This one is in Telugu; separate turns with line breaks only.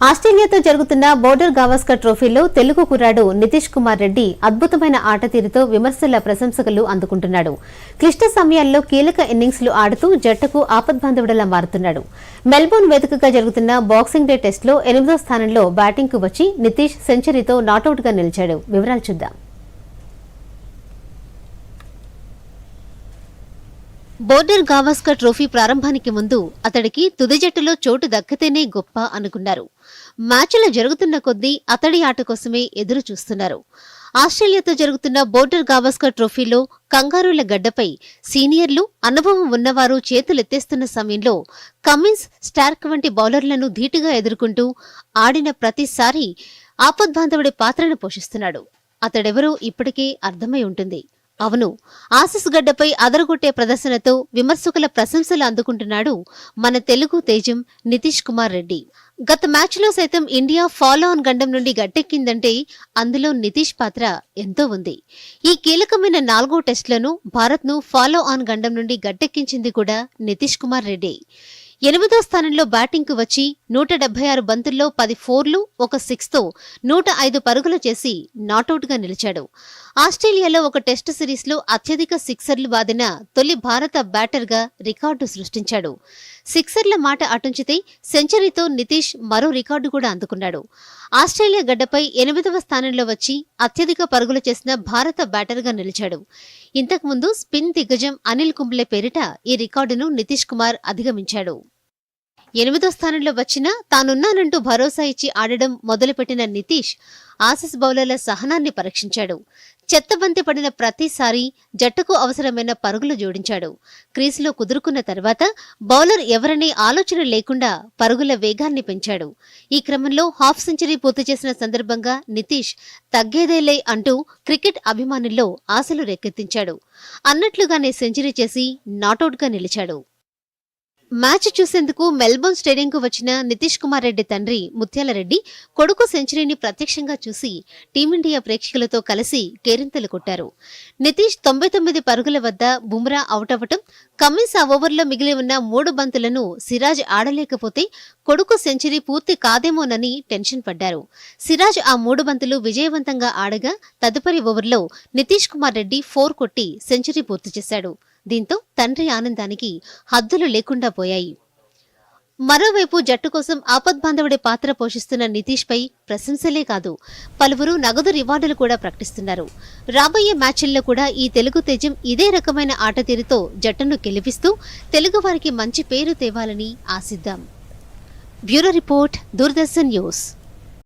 ఆస్ట్రేలియాతో జరుగుతున్న బోర్డర్ గావస్కర్ ట్రోఫీలో తెలుగు కుర్రాడు నితీష్ కుమార్ రెడ్డి అద్భుతమైన ఆట తీరుతో విమర్శల ప్రశంసకులు అందుకుంటున్నాడు. క్లిష్ట సమయాల్లో కీలక ఇన్నింగ్స్లు ఆడుతూ జట్టుకు ఆపద్బాంధవుడలా మారుతున్నాడు. మెల్బోర్న్ వేదికగా జరుగుతున్న బాక్సింగ్ డే టెస్టులో ఎనిమిదో స్థానంలో బ్యాటింగ్కు వచ్చి నితీష్ సెంచరీతో నాటౌట్గా నిలిచాడు. వివరాలు చూద్దాం. బోర్డర్ గావస్కర్ ట్రోఫీ ప్రారంభానికి ముందు అతడికి తుది జట్టులో చోటు దక్కితేనే గొప్ప అనుకున్నారు. మ్యాచ్లు జరుగుతున్న కొద్దీ అతడి ఆట కోసమే ఎదురు చూస్తున్నారు. ఆస్ట్రేలియాతో జరుగుతున్న బోర్డర్ గావస్కర్ ట్రోఫీలో కంగారుల గడ్డపై సీనియర్లు అనుభవం ఉన్నవారు చేతులెత్తేస్తున్న సమయంలో కమిన్స్ స్టార్క్ వంటి బౌలర్లను ధీటుగా ఎదుర్కొంటూ ఆడిన ప్రతిసారి ఆపద్బాంధవుడి పాత్రను పోషిస్తున్నాడు. అతడెవరో ఇప్పటికే అర్థమై ఉంటుంది. అవును ఆసిస్ గడ్డపై అదరగొట్టే ప్రదర్శనతో విమర్శకుల ప్రశంసలు అందుకుంటున్నాడు మన తెలుగు తేజం నితీష్ కుమార్ రెడ్డి. గత మ్యాచ్లో సైతం ఇండియా ఫాలో ఆన్ గండం నుండి గట్టెక్కిందంటే అందులో నితీష్ పాత్ర ఎంతో ఉంది. ఈ కీలకమైన నాలుగో టెస్టులను భారత్ను ఫాలో ఆన్ గండం నుండి గట్టెక్కించింది కూడా నితీష్ కుమార్ రెడ్డి. ఎనిమిదో స్థానంలో బ్యాటింగ్కు వచ్చి నూట డెబ్బై ఆరు బంతుల్లో పది ఫోర్లు ఒక సిక్స్తో నూట ఐదు పరుగులు చేసి నాటౌట్గా నిలిచాడు. ఆస్ట్రేలియాలో ఒక టెస్టు సిరీస్లో అత్యధిక సిక్సర్లు బాదిన తొలి భారత బ్యాటర్గా రికార్డు సృష్టించాడు. సిక్సర్ల మాట అటుంచితే సెంచరీతో నితీష్ మరో రికార్డు కూడా అందుకున్నాడు. ఆస్ట్రేలియా గడ్డపై ఎనిమిదవ స్థానంలో వచ్చి అత్యధిక పరుగులు చేసిన భారత బ్యాటర్గా నిలిచాడు. ఇంతకుముందు స్పిన్ దిగ్గజం అనిల్ కుంబ్లే పేరిట ఈ రికార్డును నితీష్ కుమార్ అధిగమించాడు. ఎనిమిదో స్థానంలో వచ్చినా తానున్నానంటూ భరోసా ఇచ్చి ఆడడం మొదలుపెట్టిన నితీష్ ఆసిస్ బౌలర్ల సహనాన్ని పరీక్షించాడు. చెత్తబంతి పడిన ప్రతిసారి జట్టుకు అవసరమైన పరుగులు జోడించాడు. క్రీస్లో కుదురుకున్న తర్వాత బౌలర్ ఎవరనే ఆలోచన లేకుండా పరుగుల వేగాన్ని పెంచాడు. ఈ క్రమంలో హాఫ్ సెంచరీ పూర్తి చేసిన సందర్భంగా నితీష్ తగ్గేదేలే అంటూ క్రికెట్ అభిమానుల్లో ఆశలు రేకెత్తించాడు. అన్నట్లుగానే సెంచరీ చేసి నాటౌట్గా నిలిచాడు. మ్యాచ్ చూసేందుకు మెల్బోర్న్ స్టేడియంకు వచ్చిన నితీష్ కుమార్ రెడ్డి తండ్రి ముత్యాల రెడ్డి కొడుకు సెంచరీని ప్రత్యక్షంగా చూసి టీమిండియా ప్రేక్షకులతో కలిసి కేరింతలు కొట్టారు. నితీష్ తొంభై తొమ్మిది పరుగుల వద్ద బుమ్రా అవుట్ అవ్వటం కమిన్స్ ఆ ఓవర్లో మిగిలి ఉన్న మూడు బంతులను సిరాజ్ ఆడలేకపోతే కొడుకు సెంచరీ పూర్తి కాదేమోనని టెన్షన్ పడ్డారు. సిరాజ్ ఆ మూడు బంతులు విజయవంతంగా ఆడగా తదుపరి ఓవర్లో నితీష్ కుమార్ రెడ్డి ఫోర్ కొట్టి సెంచరీ పూర్తి చేశాడు. దీంతో తండ్రి ఆనందానికి హద్దులు లేకుండా పోయాయి. మరోవైపు జట్టు కోసం ఆపద్బాంధవుడి పాత్ర పోషిస్తున్న నితీష్ పై ప్రశంసలే కాదు పలువురు నగదు రివార్డులు కూడా ప్రకటిస్తున్నారు. రాబోయే మ్యాచ్ల్లో కూడా ఈ తెలుగు తేజం ఇదే రకమైన ఆట తీరుతో జట్టును గెలిపిస్తూ తెలుగు వారికి మంచి పేరు తేవాలని ఆశిద్దాం. Bureau report Doordarshan news.